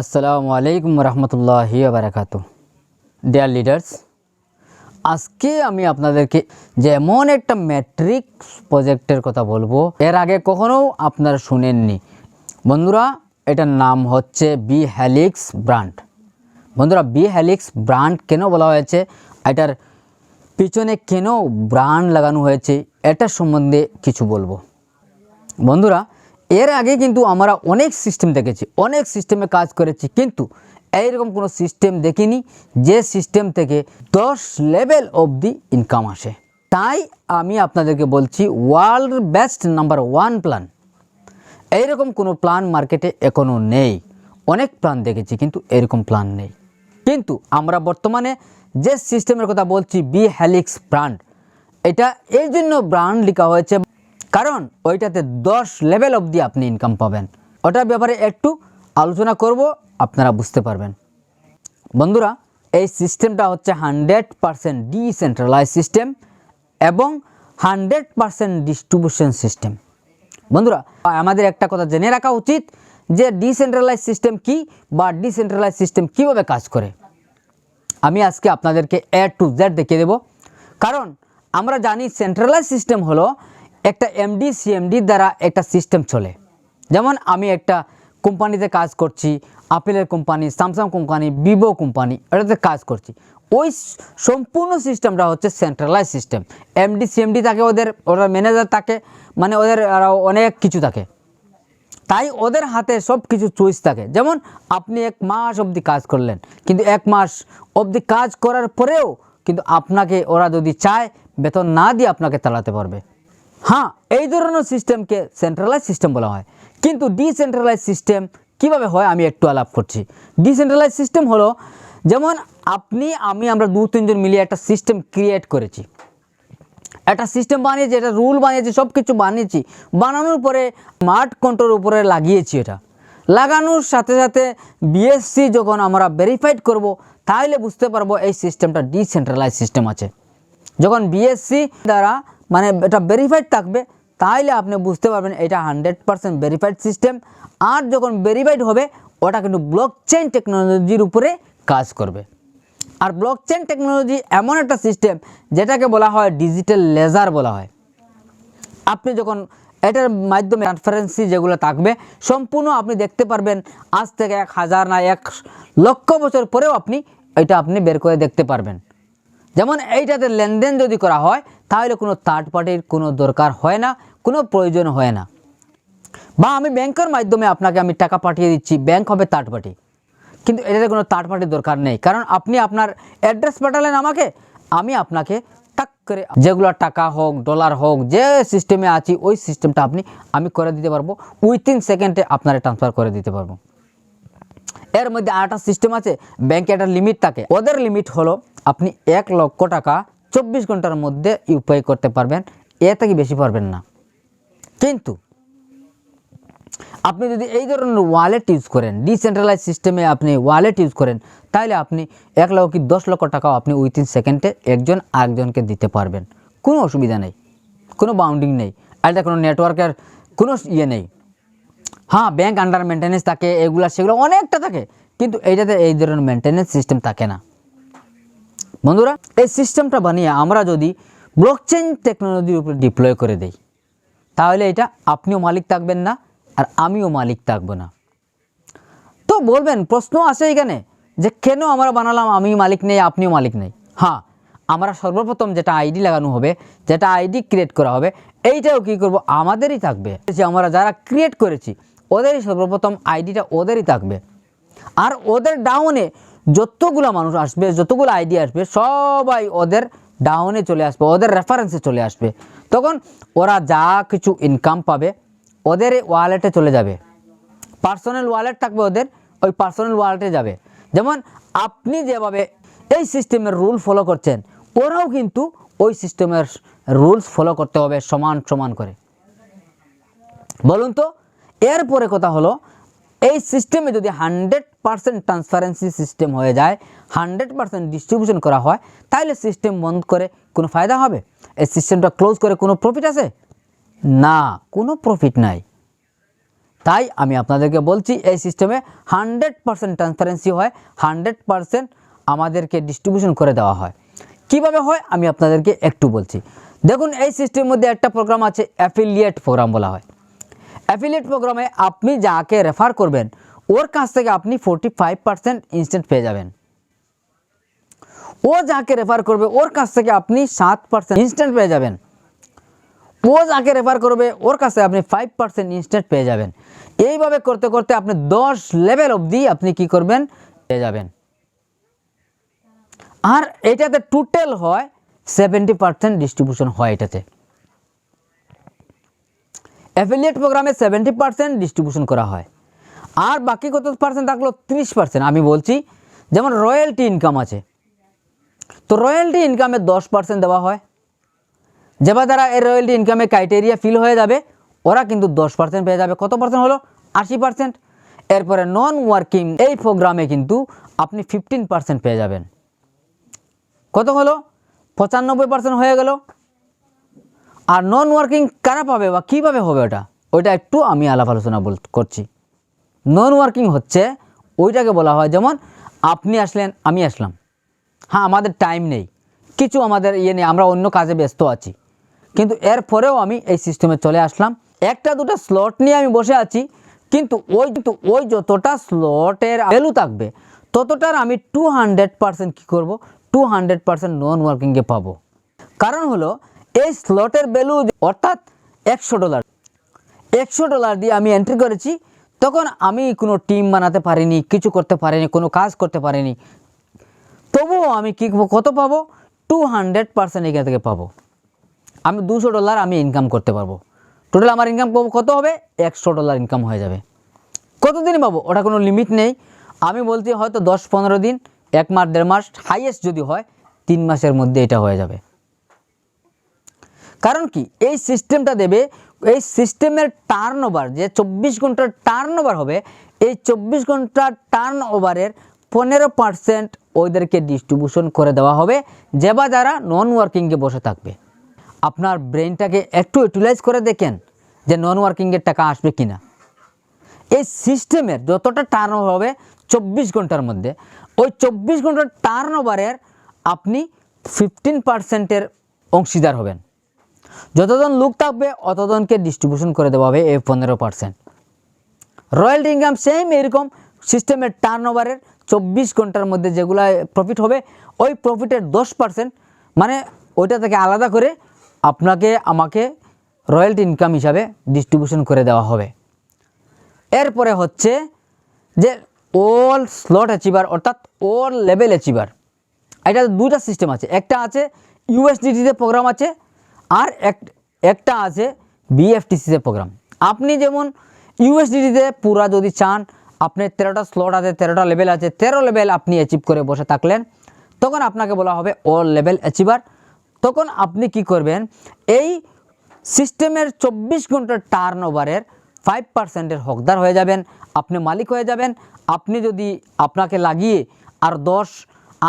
আসসালামু আলাইকুম রহমতুল্লাহি বারাকাত ডিয়ার লিডার্স আজকে আমি আপনাদেরকে যে এমন একটা ম্যাট্রিক প্রজেক্টের কথা বলব, এর আগে কখনো আপনারা শুনেননি। বন্ধুরা, এটার নাম হচ্ছে বি হ্যালিক্স ব্র্যান্ড বন্ধুরা বি হ্যালিক্স ব্র্যান্ড কেন বলা হয়েছে? এটার পিছনে কেন ব্র্যান্ড লাগানো হয়েছে? এটা সম্বন্ধে কিছু বলব। বন্ধুরা এর আগে কিন্তু আমরা অনেক সিস্টেম দেখেছি, অনেক সিস্টেমে কাজ করেছি, কিন্তু এইরকম কোনো সিস্টেম দেখিনি যে সিস্টেম থেকে দশ লেভেল অবধি ইনকাম আসে। তাই আমি আপনাদেরকে বলছি world best number one plan এইরকম কোনো প্ল্যান মার্কেটে এখনও নেই। অনেক প্ল্যান দেখেছি, কিন্তু এরকম প্ল্যান নেই। কিন্তু আমরা বর্তমানে যে সিস্টেমের কথা বলছি বি হ্যালিক্স ব্র্যান্ড এটা এই জন্য ব্র্যান্ড লেখা হয়েছে কারণ ওইটাতে দশ লেভেল অবধি আপনি ইনকাম পাবেন। ওটার ব্যাপারে একটু আলোচনা করব, আপনারা বুঝতে পারবেন। বন্ধুরা, এই সিস্টেমটা হচ্ছে হান্ড্রেড পারসেন্ট ডিসেন্ট্রালাইজ সিস্টেম এবং হান্ড্রেড পারসেন্ট ডিস্ট্রিবিউশন সিস্টেম বন্ধুরা, আমাদের একটা কথা জেনে রাখা উচিত যে ডিসেন্ট্রালাইজ সিস্টেম কি বা ডিসেন্ট্রালাইজ সিস্টেম কীভাবে কাজ করে। আমি আজকে আপনাদেরকে এ টু জেড দেখিয়ে দেব। কারণ আমরা জানি সেন্ট্রালাইজ সিস্টেম হলো একটা এমডি সিএমডি দ্বারা একটা সিস্টেম চলে। যেমন আমি একটা কোম্পানিতে কাজ করছি আপেলের company Samsung company Vivo company, এটাতে কাজ করছি। ওই সম্পূর্ণ সিস্টেমটা হচ্ছে সেন্ট্রালাইজ সিস্টেম এমডি সিএমডি থাকে ওদের, ওরা ম্যানেজার থাকে মানে ওদের অনেক কিছু থাকে। তাই ওদের হাতে সব কিছু চয়েস থাকে। যেমন আপনি এক মাস অবধি কাজ করলেন, কিন্তু এক মাস অবধি কাজ করার পরেও কিন্তু আপনাকে ওরা যদি চায়, বেতন না দিয়ে আপনাকে তাড়াতে পারবে। হ্যাঁ এই ধরনের সিস্টেমকে সেন্ট্রালাইজ সিস্টেম বলা হয়। কিন্তু ডিসেন্ট্রালাইজ সিস্টেম কীভাবে হয় আমি একটু আলাপ করছি। ডিসেন্ট্রালাইজ সিস্টেম হলো, যেমন আপনি, আমি, আমরা দু, তিনজন মিলিয়ে একটা সিস্টেম ক্রিয়েট করেছি। একটা সিস্টেম বানিয়েছি এটা রুল বানিয়েছি সব কিছু বানিয়েছি, বানানোর পরে স্মার্ট কন্ট্রোল উপরে লাগিয়েছি এটা। লাগানোর সাথে সাথে বিএসসি যখন আমরা ভেরিফাইড করব, তাহলে বুঝতে পারব এই সিস্টেমটা ডিসেন্ট্রালাইজ সিস্টেম আছে। যখন বিএসসি দ্বারা মানে এটা ভেরিফাইড থাকবে তাহলে আপনি বুঝতে পারবেন এটা হান্ড্রেড পারসেন্ট ভেরিফাইড সিস্টেম আর যখন ভেরিফাইড হবে, ওটা কিন্তু ব্লক চেন টেকনোলজির উপরে কাজ করবে। আর ব্লকচেন টেকনোলজি এমন একটা সিস্টেম যেটাকে বলা হয় ডিজিটাল লেজার বলা হয়। আপনি যখন এটার মাধ্যমে ট্রান্সপারেন্সি যেগুলো থাকবে, সম্পূর্ণ আপনি দেখতে পারবেন, আজ থেকে এক হাজার না, এক লক্ষ বছর পরেও আপনি, এটা আপনি বের করে দেখতে পারবেন। যেমন এইটাতে লেনদেন যদি করা হয়, তাহলে কোনো থার্ড পার্টির কোনো দরকার হয় না, কোনো প্রয়োজন হয় না। বা আমি ব্যাংকের মাধ্যমে আপনাকে আমি টাকা পাঠিয়ে দিচ্ছি, ব্যাংক হবে থার্ড পার্টি কিন্তু এটাতে কোনো থার্ড পার্টির দরকার নেই। কারণ আপনি আপনার অ্যাড্রেস পাঠালেন আমাকে, আমি আপনাকে টাক করে যেগুলো টাকা হোক ডলার হোক, যে সিস্টেমে আছি, ওই সিস্টেমটা আপনি, আমি করে দিতে পারব। উইথিন সেকেন্ডে আপনারা ট্রান্সফার করে দিতে পারব। এর মধ্যে আরেকটা সিস্টেম আছে ব্যাংকে একটা লিমিট থাকে। ওদের লিমিট হলো আপনি এক লক্ষ টাকা চব্বিশ ঘণ্টার মধ্যে ইউপিআই করতে পারবেন, এ থেকে বেশি পারবেন না। কিন্তু আপনি যদি এই ধরনের ওয়ালেট ইউজ করেন ডিসেন্ট্রালাইজ সিস্টেমে আপনি ওয়ালেট ইউজ করেন তাহলে আপনি এক লক্ষ কি দশ লক্ষ টাকাও আপনি উইথিন সেকেন্ডে একজন আরেকজনকে দিতে পারবেন। কোনো অসুবিধা নেই, কোনো বাউন্ডিং নেই। এটা কোনো নেটওয়ার্কের কোনো ইয়ে নেই। হ্যাঁ ব্যাংক আন্ডার মেনটেন্যান্স থাকে, এগুলা, সেগুলো অনেকটা থাকে, কিন্তু এইটাতে এই ধরনের মেনটেন্যান্স সিস্টেম থাকে না। বন্ধুরা, এই সিস্টেমটা বানিয়ে আমরা যদি ব্লক ব্লকচেন টেকনোলজির উপরে ডিপ্লয় করে দেই, তাহলে এটা আপনিও মালিক থাকবেন না, আর আমিও মালিক থাকব না। তো বলবেন, প্রশ্ন আসে এখানে যে কেন আমরা বানালাম আমি মালিক নেই, আপনিও মালিক নেই? হ্যাঁ আমরা সর্বপ্রথম যেটা আইডি লাগানো হবে, যেটা আইডি ক্রিয়েট করা হবে, এইটাও কী করব? আমাদেরই থাকবে। যে আমরা যারা ক্রিয়েট করেছি, ওদেরই সর্বপ্রথম আইডিটা ওদেরই থাকবে। আর ওদের ডাউনে যতগুলো মানুষ আসবে, যতগুলো আইডি আসবে, সবাই ওদের ডাউনে চলে আসবে, ওদের রেফারেন্সে চলে আসবে। তখন ওরা যা কিছু ইনকাম পাবে, ওদের ওয়ালেটে চলে যাবে। পার্সোনাল ওয়ালেট থাকবে ওদের, ওই পার্সোনাল ওয়ালেটে যাবে। যেমন আপনি যেভাবে এই সিস্টেমের রুল ফলো করছেন ওরাও কিন্তু ওই সিস্টেমের রুলস ফলো করতে হবে সমান সমান করে। বলুন তো এরপরে কথা হলো, এই সিস্টেমে যদি হান্ড্রেড পারসেন্ট ট্রান্সপারেন্সি সিস্টেম হয়ে যায়, হান্ড্রেড পারসেন্ট ডিস্ট্রিবিউশন করা হয় তাহলে সিস্টেম বন্ধ করে কোনো ফায়দা হবে? এই সিস্টেমটা ক্লোজ করে কোনো প্রফিট আছে? না, কোনো প্রফিট নাই। তাই আমি আপনাদেরকে বলছি, এই সিস্টেমে হান্ড্রেড পারসেন্ট ট্রান্সপারেন্সি হয়, হান্ড্রেড পারসেন্ট আমাদেরকে ডিস্ট্রিবিউশন করে দেওয়া হয়। কীভাবে হয় আমি আপনাদেরকে একটু বলছি। দেখুন, এই সিস্টেমের মধ্যে একটা প্রোগ্রাম আছে অ্যাফিলিয়েট প্রোগ্রাম বলা হয়। অ্যাফিলিয়েট প্রোগ্রামে আপনি যাকে রেফার করবেন, ওর কাছ থেকে আপনি ফোরটি ফাইভ পার্সেন্ট ইনস্ট্যান্ট পেয়ে যাবেন। ও যাকে রেফার করবে, ওর কাছ থেকে আপনি সাত পার্সেন্ট ইনস্ট্যান্ট পেয়ে যাবেন। ও যাকে রেফার করবে, ওর কাছে আপনি ফাইভ পার্সেন্ট ইনস্ট্যান্ট পেয়ে যাবেন। এইভাবে করতে করতে আপনি দশ লেভেল অবধি আপনি কি করবেন, পেয়ে যাবেন। আর এটাতে টোটাল হয় সেভেন্টি পার্সেন্ট ডিস্ট্রিবিউশন হয় এটাতে। অ্যাফিলিয়েট প্রোগ্রামে সেভেন্টি পার্সেন্ট ডিস্ট্রিবিউশন করা হয়। আর বাকি কত পার্সেন্ট থাকল? ত্রিশ পার্সেন্ট আমি বলছি, যেমন রয়্যালটি ইনকাম আছে। তো রয়্যালটি ইনকামে দশ পার্সেন্ট দেওয়া হয়। যেবা দ্বারা এই রয়্যালটি ইনকামে ক্রাইটেরিয়া ফিল হয়ে যাবে, ওরা কিন্তু দশ পার্সেন্ট পেয়ে যাবে। কত পার্সেন্ট হলো? আশি পার্সেন্ট এরপরে নন ওয়ার্কিং এই প্রোগ্রামে কিন্তু আপনি ফিফটিন পার্সেন্ট পেয়ে যাবেন। কত হলো? পঁচানব্বই পার্সেন্ট হয়ে গেল। আর নন ওয়ার্কিং কারা পাবে বা কীভাবে হবে ওটা? ওইটা একটু আমি আলাপ আলোচনা বল করছি। নন ওয়ার্কিং হচ্ছে, ওইটাকে বলা হয় যেমন, আপনি আসলেন, আমি আসলাম। হ্যাঁ আমাদের টাইম নেই। কিছু আমাদের ইয়ে নেই, আমরা অন্য কাজে ব্যস্ত আছি। কিন্তু এর পরেও আমি এই সিস্টেমে চলে আসলাম। একটা দুটো স্লট নিয়ে আমি বসে আছি, কিন্তু ওই কিন্তু ওই যতটা স্লটের ভ্যালু থাকবে, ততটার আমি টু হান্ড্রেড পার্সেন্ট কী করব? টু হান্ড্রেড পার্সেন্ট নন ওয়ার্কিংয়ে পাবো। কারণ হলো, এই স্লটের ভ্যালু অর্থাৎ একশো ডলার একশো ডলার দিয়ে আমি এন্ট্রি করেছি, তখন আমি কোনো টিম বানাতে পারিনি, কিছু করতে পারিনি, কোনো কাজ করতে পারিনি। তবুও আমি কী কত পাবো? টু হান্ড্রেড পার্সেন্ট এখান থেকে পাবো। আমি দুশো ডলার আমি ইনকাম করতে পারব। টোটাল আমার ইনকাম কত হবে? একশো ডলার ইনকাম হয়ে যাবে। কতদিন পাবো? ওটা কোনো লিমিট নেই। আমি বলছি হয়তো দশ পনেরো দিন। এক মাস, দেড় মাস হাইয়েস্ট যদি হয়, তিন মাসের মধ্যে এটা হয়ে যাবে। কারণ কি? এই সিস্টেমটা দেবে, এই সিস্টেমের টার্ন ওভার যে চব্বিশ ঘণ্টার টার্ন ওভার হবে, এই চব্বিশ ঘণ্টার টার্ন ওভারের পনেরো পার্সেন্ট ওদেরকে ডিস্ট্রিবিউশন করে দেওয়া হবে, যে বা যারা নন ওয়ার্কিংয়ে বসে থাকবে। আপনার ব্রেনটাকে একটু ইউটিলাইজ করে দেখেন যে নন ওয়ার্কিংয়ের টাকা আসবে কি না এই সিস্টেমের যতটা টার্ন হবে চব্বিশ ঘণ্টার মধ্যে। ওই চব্বিশ ঘণ্টার টার্ন ওভারের আপনি ফিফটিন পার্সেন্টের অংশীদার হবেন। যতজন লোক থাকবে, অতজনকে ডিস্ট্রিবিউশন করে দেওয়া হবে এই পনেরো পার্সেন্ট রয়্যাল ইনকাম সেম এরকম সিস্টেমের টার্ন ওভারের চব্বিশ ঘণ্টার মধ্যে যেগুলো প্রফিট হবে, ওই প্রফিটের দশ পার্সেন্ট মানে ওইটা থেকে আলাদা করে আপনাকে, আমাকে রয়্যালটি ইনকাম হিসাবে ডিস্ট্রিবিউশন করে দেওয়া হবে। এরপরে হচ্ছে যে অল স্লট অ্যাচিভার অর্থাৎ অল লেভেল অ্যাচিভার এটা দুটা সিস্টেম আছে। একটা আছে ইউএসডিটিতে প্রোগ্রাম আছে, আর এক একটা আছে বিএফটিসিতে প্রোগ্রাম আপনি যেমন ইউএসডিটিতে পুরা যদি চান, আপনি তেরোটা স্লট আছে, তেরোটা লেভেল আছে, তেরো লেভেল আপনি অ্যাচিভ করে বসে থাকলেন, তখন আপনাকে বলা হবে অল লেভেল অ্যাচিভার তখন আপনি কি করবেন, এই সিস্টেমের চব্বিশ ঘণ্টার টার্ন ওভারের ফাইভ পার্সেন্টের হকদার হয়ে যাবেন, আপনি মালিক হয়ে যাবেন আপনি যদি আপনাকে লাগিয়ে আর দশ,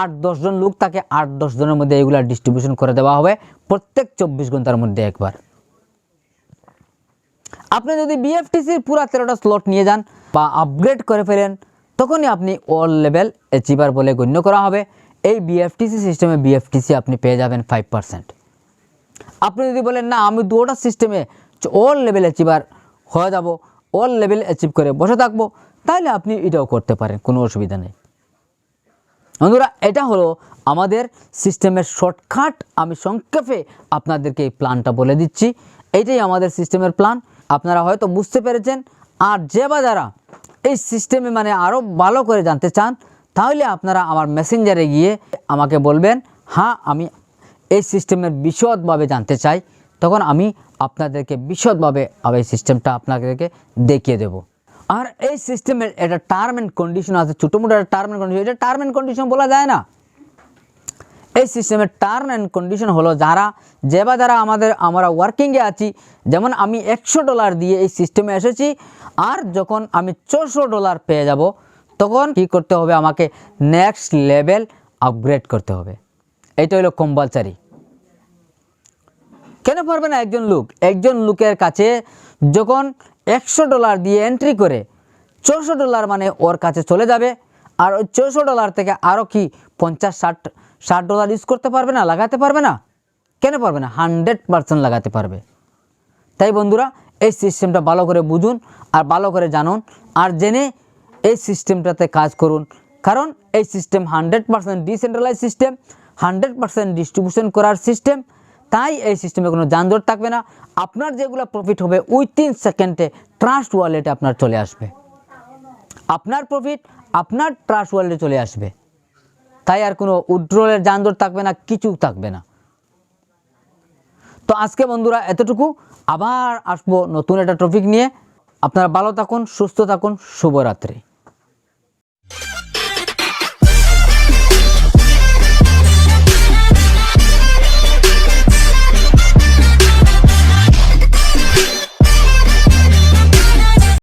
আট দশজন লোক তাকে আট, দশ জনের মধ্যে এগুলা ডিস্ট্রিবিউশন করে দেওয়া হবে, প্রত্যেক চব্বিশ ঘণ্টার মধ্যে একবার। আপনি যদি বিএফটিসির পুরা তেরোটা স্লট নিয়ে যান বা আপগ্রেড করে ফেলেন, তখনই আপনি অল লেভেল অ্যাচিভার বলে গণ্য করা হবে। এই বিএফটিসি সিস্টেমে বিএফটিসি আপনি পেয়ে যাবেন ফাইভ পার্সেন্ট আপনি যদি বলেন, না, আমি দুটা সিস্টেমে অল লেভেল অ্যাচিভার হয়ে যাব। অল লেভেল অ্যাচিভ করে বসে থাকব, তাহলে আপনি এটাও করতে পারেন, কোনো অসুবিধা নেই। বন্ধুরা, এটা হলো আমাদের সিস্টেমের শর্টকাট। আমি সংক্ষেপে আপনাদেরকে এই প্ল্যানটা বলে দিচ্ছি। এইটাই আমাদের সিস্টেমের প্ল্যান। আপনারা হয়তো বুঝতে পেরেছেন। আর যে বা যারা এই সিস্টেমে মানে আরও ভালো করে জানতে চান, তাহলে আপনারা আমার মেসেঞ্জারে গিয়ে আমাকে বলবেন হ্যাঁ আমি এই সিস্টেমের বিশদভাবে জানতে চাই। তখন আমি আপনাদেরকে বিশদভাবে এই সিস্টেমটা আপনাদেরকে দেখিয়ে দেব। আর এই সিস্টেমের একটা টার্ম অ্যান্ড কন্ডিশন আছে, ছোটো মোটো একটা টার্ম অ্যান্ড কন্ডিশন এটা টার্ম অ্যান্ড কন্ডিশন বলা যায় না। এই সিস্টেমের টার্ম অ্যান্ড কন্ডিশন হলো যারা, যে বা যারা আমাদের, আমরা ওয়ার্কিংয়ে আছি, যেমন আমি একশো ডলার দিয়ে এই সিস্টেমে এসেছি, আর যখন আমি ছশো ডলার পেয়ে যাব, তখন কি করতে হবে? আমাকে নেক্সট লেভেল আপগ্রেড করতে হবে। এটা হলো কম্পালসারি কেন পারবে না একজন লোক? একজন লোকের কাছে যখন একশো ডলার দিয়ে এন্ট্রি করে ছশো ডলার মানে ওর কাছে চলে যাবে। আর ওই ছশো ডলার থেকে আরও কি পঞ্চাশ, ষাট ষাট ডলার ইউজ করতে পারবে না, লাগাতে পারবে না? কেন পারবে না? হান্ড্রেড পার্সেন্ট লাগাতে পারবে। তাই বন্ধুরা, এই সিস্টেমটা ভালো করে বুঝুন আর ভালো করে জানুন আর জেনে এই সিস্টেমটাতে কাজ করুন। কারণ এই system hundred percent decentralise system hundred percent distribution করার সিস্টেম তাই এই সিস্টেমে কোনো যানজট থাকবে না। আপনার যেগুলো প্রফিট হবে উইথিন সেকেন্ডে ট্রাস্ট ওয়ালেটে আপনার চলে আসবে। আপনার প্রফিট আপনার ট্রাস্ট ওয়ালেটে চলে আসবে। তাই আর কোনো উড্রলের যানজট থাকবে না, কিছু থাকবে না। তো আজকে বন্ধুরা এতটুকু। আবার আসব নতুন একটা টপিক নিয়ে। আপনারা ভালো থাকুন, সুস্থ থাকুন, শুভরাত্রি।